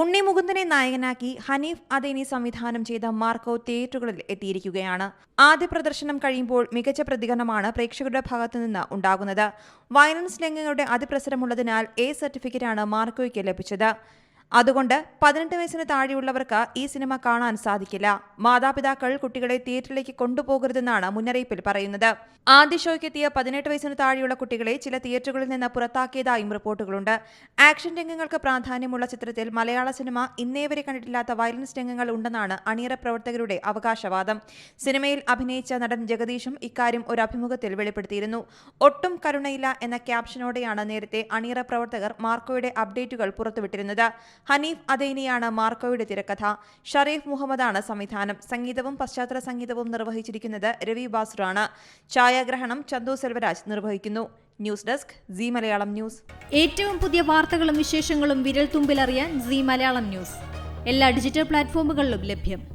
ഉണ്ണി മുകുന്ദനെ നായകനാക്കി ഹനീഫ് അദേനി സംവിധാനം ചെയ്ത മാർക്കോ തിയേറ്ററുകളിൽ എത്തിയിരിക്കുകയാണ്. ആദ്യ പ്രദർശനം കഴിയുമ്പോൾ മികച്ച പ്രതികരണമാണ് പ്രേക്ഷകരുടെ ഭാഗത്തുനിന്ന് ഉണ്ടാകുന്നത്. വയലൻസ് രംഗങ്ങളുടെ അതിപ്രസരമുള്ളതിനാൽ എ സർട്ടിഫിക്കറ്റാണ് മാർക്കോയ്ക്ക് ലഭിച്ചത്. അതുകൊണ്ട് പതിനെട്ട് വയസ്സിന് താഴെയുള്ളവർക്ക് ഈ സിനിമ കാണാൻ സാധിക്കില്ല. മാതാപിതാക്കൾ കുട്ടികളെ തിയേറ്ററിലേക്ക് കൊണ്ടുപോകരുതെന്നാണ് മുന്നറിയിപ്പിൽ പറയുന്നത്. ആദ്യ ഷോയ്ക്ക് എത്തിയ പതിനെട്ട് വയസ്സിന് താഴെയുള്ള കുട്ടികളെ ചില തിയേറ്ററുകളിൽ നിന്ന് പുറത്താക്കിയതായും റിപ്പോർട്ടുകളുണ്ട്. ആക്ഷൻ രംഗങ്ങൾക്ക് പ്രാധാന്യമുള്ള ചിത്രത്തിൽ മലയാള സിനിമ ഇന്നേ വരെ കണ്ടിട്ടില്ലാത്ത വയലൻസ് രംഗങ്ങൾ ഉണ്ടെന്നാണ് അണിയറ പ്രവർത്തകരുടെ അവകാശവാദം. സിനിമയിൽ അഭിനയിച്ച നടൻ ജഗദീഷും ഇക്കാര്യം ഒരു അഭിമുഖത്തിൽ വെളിപ്പെടുത്തിയിരുന്നു. ഒട്ടും കരുണയില്ല എന്ന ക്യാപ്ഷനോടെയാണ് നേരത്തെ അണിയറ പ്രവർത്തകർ മാർക്കോയുടെ അപ്ഡേറ്റുകൾ പുറത്തുവിട്ടിരുന്നത്. ഹനീഫ് അദൈനിയാണ് മാർക്കോയുടെ തിരക്കഥ. ഷറീഫ് മുഹമ്മദാണ് സംവിധാനം. സംഗീതവും പശ്ചാത്തല സംഗീതവും നിർവഹിച്ചിരിക്കുന്നത് രവി ബാസുറാണ്. ഛായാഗ്രഹണം ചന്തു സെൽവരാജ് നിർവഹിക്കുന്നു. News desk Zee Malayalam news. ഏറ്റവും പുതിയ വാർത്തകളും വിശേഷങ്ങളും വിരൽ തുമ്പിലറിയാൻ സി മലയാളം ന്യൂസ്. എല്ലാ ഡിജിറ്റൽ പ്ലാറ്റ്ഫോമുകളിലും ലഭ്യം.